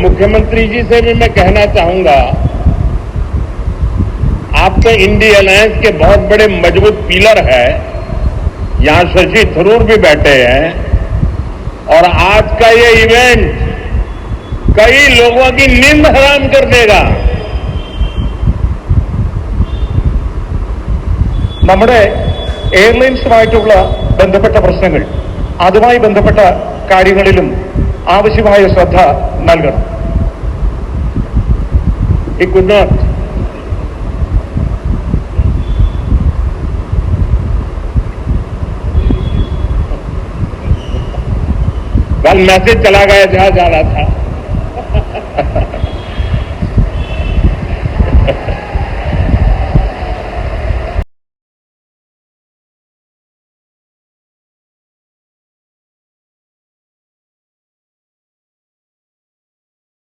मुख्यमंत्री जी से भी मैं कहना चाहूंगा आप तो इंडी अलायंस के बहुत बड़े मजबूत पिलर है यहां शशि थरूर भी बैठे हैं और आज का ये इवेंट कई लोगों की नींद हराम कर देगा നമ്മുടെ എയർലൈൻസുമായിട്ടുള്ള ബന്ധപ്പെട്ട പ്രശ്നങ്ങൾ അതുമായി ബന്ധപ്പെട്ട കാര്യങ്ങളിലും ആവശ്യമായ ശ്രദ്ധ നൽകണം he could not. कल मैसेज चला गया जहाँ जा रहा था